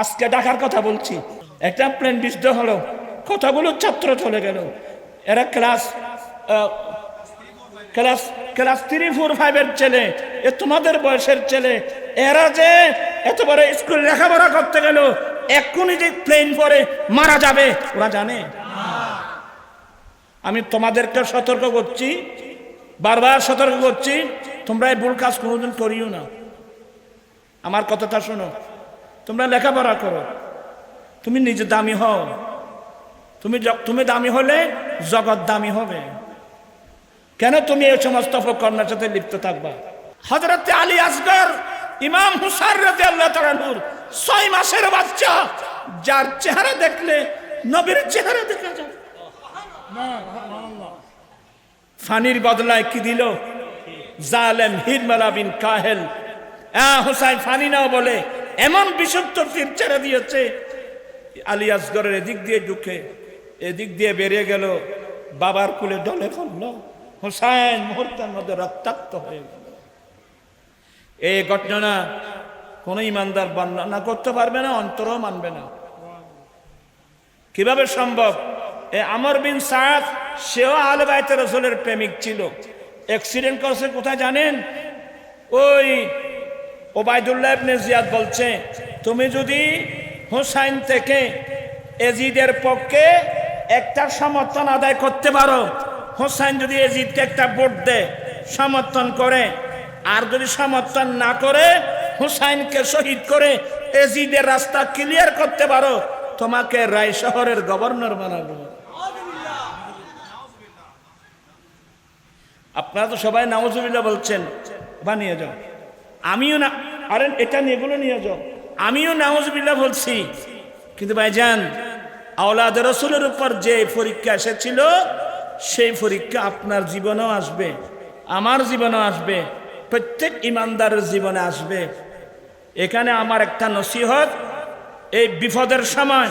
আজকে ডাকার কথা বলছি। একটা প্লেন বিশুদ্ধ হলো, কথাগুলো ছাত্র চলে গেল। এরা class class class three four ফাইভের ছেলে, এ তোমাদের বয়সের ছেলে। এরা যে এত বড় স্কুল লেখাপড়া করতে গেল, এক্ষুনি যে প্লেন পরে মারা যাবে, ওরা জানে? আমি তোমাদেরকে সতর্ক করছি, বারবার সতর্ক করছি, তোমরা এই ভুল কাজ কোনোদিন করিও না। আমার কথাটা শোনো তোমরা লেখাপড়া করো। তুমি নিজে দামি হও। তুমি তুমি দামি হলে জগৎ দামি হবে। কেন তুমি এই সমস্ত অপকর্মের সাথে লিপ্ত থাকবা? হজরত আলী আসগর, ইমাম হুসার ছয় মাসের বাচ্চা, যার চেহারা দেখলে নবীর চেহারা দেখা যায়। ফানির বদলায় কি দিল? জালেম হিরমালা বিন কাহেল। আহ, হোসাইন, ফানি নাও বলে। এমন বিশুদ্ধ তীর ছেড়ে দিয়েছে, আলী আসগরের এদিক দিয়ে ঢুকে, এদিক দিয়ে বেরিয়ে গেল, বাবার কুলে ডলে পড়ল, হোসাইন মুহূর্তের মধ্যে রক্তাক্ত হয়ে গেল। এই ঘটনা কোন ইমানদার বর্ণনা করতে পারবে না, অন্তরও মানবে না। কীভাবে সম্ভব? এ আমর বিন সাদ, সেও আলে বাইতে রসুলের প্রেমিক ছিল। অ্যাক্সিডেন্ট করছে কোথায় জানেন? ওই ওবায়দুল্লাহ ইবনে জিয়াদ বলছে, তুমি যদি হোসাইন থেকে এজিদের পক্ষে একটা সমর্থন আদায় করতে পারো, হোসাইন যদি এজিদকে একটা ভোট দেয়, সমর্থন করে, আর যদি সমর্থন না করে, হুসাইনকে শহীদ করে এজিদের রাস্তা ক্লিয়ার করতে পারো, তোমাকে রায় শহরের গভর্নর বানাবো। আপনারা তো সবাই নাওজুবিল্লাহ বলছেন, বানিয়ে যাও। আমিও না আরে এটা নিয়ে এগুলো নিয়ে যাও। আমিও নাওজুবিল্লাহ বলছি। কিন্তু ভাইজান আওলাদ রসুলের উপর যে পরীক্ষা এসেছিল সেই পরীক্ষা আপনার জীবনেও আসবে আমার জীবনেও আসবে প্রত্যেক ইমানদারের জীবনে আসবে। এখানে আমার একটা নসিহত এই বিপদের সময়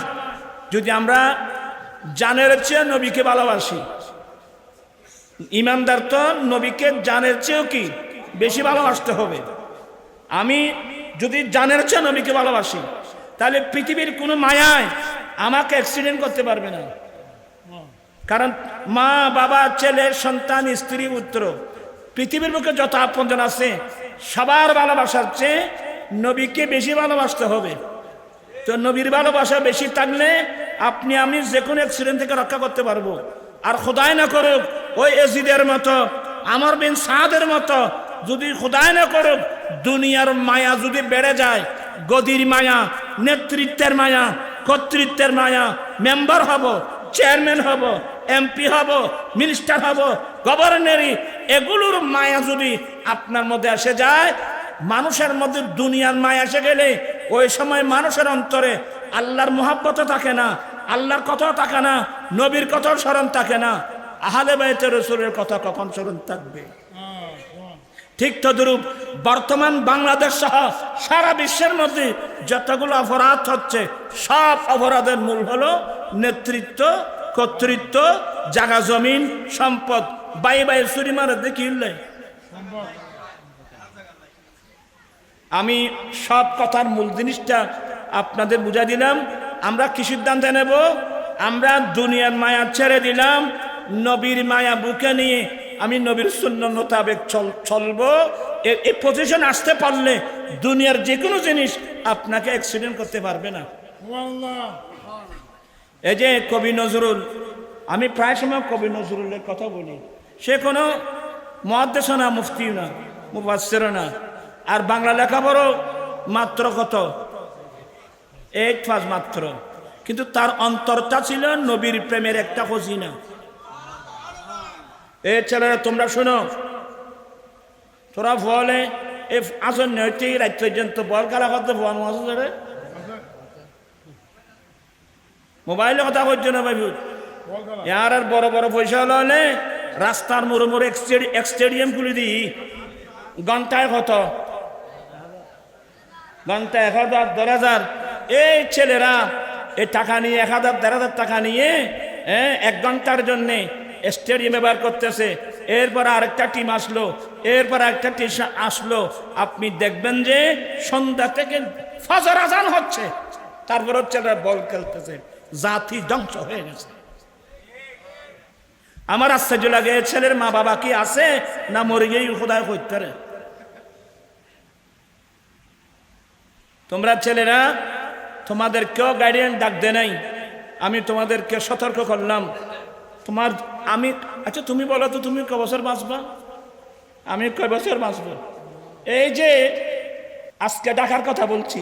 যদি আমরা জানের চেয়ে নবীকে ভালোবাসি ইমানদার তো নবীকে জানের চেয়েও কি বেশি ভালোবাসতে হবে? আমি যদি জানের চেয়ে নবীকে ভালোবাসি, তাহলে পৃথিবীর কোনো মায়ায় আমাকে অ্যাক্সিডেন্ট করতে পারবে না। কারণ মা, বাবা, ছেলে, সন্তান, স্ত্রী, পুত্র, পৃথিবীর মুখে যত আপনজন আছে, সবার ভালোবাসার চেয়ে নবীকে বেশি ভালোবাসতে হবে। তো নবীর ভালোবাসা বেশি থাকলে আপনি, আমি যে কোনো অ্যাক্সিডেন্ট থেকে রক্ষা করতে পারব। আর খোদাই না করুক, ওই এজিদের মতো, আমার বিন সাদের মতো, যদি খোদাই না করুক দুনিয়ার মায়া যদি বেড়ে যায়, গদির মায়া, নেতৃত্বের মায়া, কর্তৃত্বের মায়া, মেম্বার হব, চেয়ারম্যান হব, এমপি হব, মিনিস্টার হব গভর্নরি এগুলোর মায়া যদি আপনার মধ্যে এসে যায়, মানুষের মধ্যে দুনিয়ার মায়া এসে গেলে, ওই সময় মানুষের অন্তরে আল্লাহর মোহাব্বত থাকে না, আল্লাহর কথাও থাকে না, নবীর কথাও স্মরণ থাকে না। আহালে বাইতে রসুলের কথা কখন স্মরণ থাকবে? ঠিক তদ্রূপ বর্তমান বাংলাদেশ সহ সারা বিশ্বের মধ্যে যতগুলো অপরাধ হচ্ছে, সব অপরাধের মূল হলো নেতৃত্ব, কর্তৃত্ব, জাগা জমিন, সম্পদ। বাই বাই চুরি মারে দেখি আমি সব কথার মূল জিনিসটা আপনাদের বুঝা দিলাম। আমরা কি সিদ্ধান্ত নেব? আমরা দুনিয়ার মায়া ছেড়ে দিলাম, নবীর মায়া বুকে নিয়ে আমি নবীর শূন্য মোতাবেক চল চলবো। এ- এই পজিশন আসতে পারলে দুনিয়ার যে কোনো জিনিস আপনাকে অ্যাক্সিডেন্ট করতে পারবে না। এই যে কবি নজরুল আমি প্রায় সময় কবি নজরুলের কথা বলি। সে কোনো মহাদেশ না মুফতি না মুবাসের না। আর বাংলা লেখাপড়ো মাত্র কত? এইট পাস মাত্র। কিন্তু তার অন্তরটা ছিল নবীর প্রেমের একটা খোঁজিনা। এ ছেলেরা, তোমরা শোনো। তোরা ফলে এ আসন নৈতে রাত পর্যন্ত বল খেলা করতে ফোন মাসে মোবাইলে কথা করছ না ভাই ইয়ার আর বড় বড় পয়সা হলে রাস্তার মোড়ে মোড়ে স্টেডিয়াম খুলে দিই ঘন্টায় কত? ঘণ্টা এক হাজার, দেড় হাজার। এই ছেলেরা এই টাকা নিয়ে, এক হাজার, দেড় হাজার টাকা নিয়ে এক ঘণ্টার জন্যে স্টেডিয়ামে বার করতেছে। এরপর আরেকটা টিম আসলো। এরপর আরেকটা টিম আসলো। আপনি দেখবেন যে সন্ধ্যা থেকে ফজর আজান হচ্ছে। তারপর ছেলেরা বল খেলতেছে। জাতি ধ্বংস হয়ে গেছে। আমার আশ্চর্য লাগে ছেলের মা বাবা কি আছে না মরে গিয়ে খোদায় করতে তোমরা ছেলেরা তোমাদের কেউ গার্ডিয়ান ডাক দে নাই। আমি তোমাদেরকে সতর্ক করলাম। তোমার আমি আচ্ছা তুমি বলো তো, তুমি ক বছর বাঁচবা? আমি কয় বছর বাঁচব? এই যে আজকে ডাকার কথা বলছি,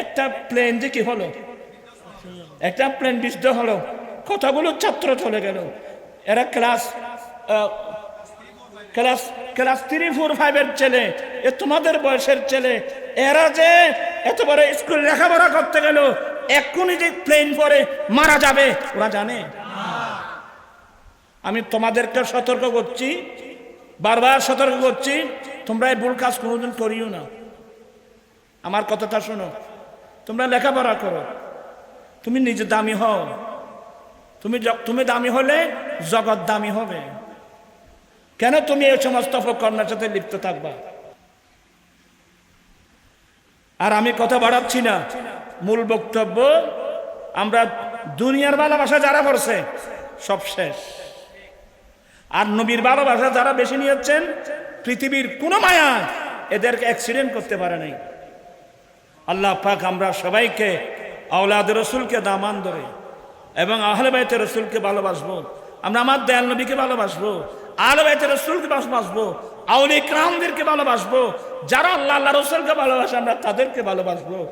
একটা প্লেন যে কি হলো? একটা প্লেন বিদ্ধ হলো, কতগুলো ছাত্র চলে গেল? এরা class class class three four ফাইভের ছেলে, এ তোমাদের বয়সের ছেলে, এরা যে এত বড় স্কুল লেখাপড়া করতে গেল, এক্ষুনি যে প্লেন পরে মারা যাবে, ওরা জানে? আমি তোমাদেরকে সতর্ক করছি, বারবার সতর্ক করছি, তোমরা এই ভুল কাজ কোনোদিন করিও না। আমার কথাটা শোনো, তোমরা লেখাপড়া করো। তুমি নিজে দামি হও। তুমি তুমি দামি হলে জগৎ দামি হবে। কেন তুমি এই সমস্ত অপকর্মের সাথে লিপ্ত থাকবা? আর আমি কথা বাড়াচ্ছি না। মূল বক্তব্য, আমরা দুনিয়ার ভালোবাসা যারা করছে, সব শেষ। আর নবীর ভালোবাসা যারা বেশি নিয়েছেন, পৃথিবীর কোনো মায়া এদেরকে অ্যাক্সিডেন্ট করতে পারে নাই। আল্লাহ পাক আমরা সবাইকে, আওলাদ রসুলকে দামান ধরে এবং আহলে বাইতে রসুলকে ভালোবাসবো। আমরা আমার দয়াল নবীকে ভালোবাসবো, আহলে বাইতে রসুলকে ভালোবাসবো আউলি ক্রামদেরকে ভালোবাসবো, যারা আল্লাহ আল্লাহ রসুলকে ভালোবাসে, আমরা তাদেরকে ভালোবাসবো।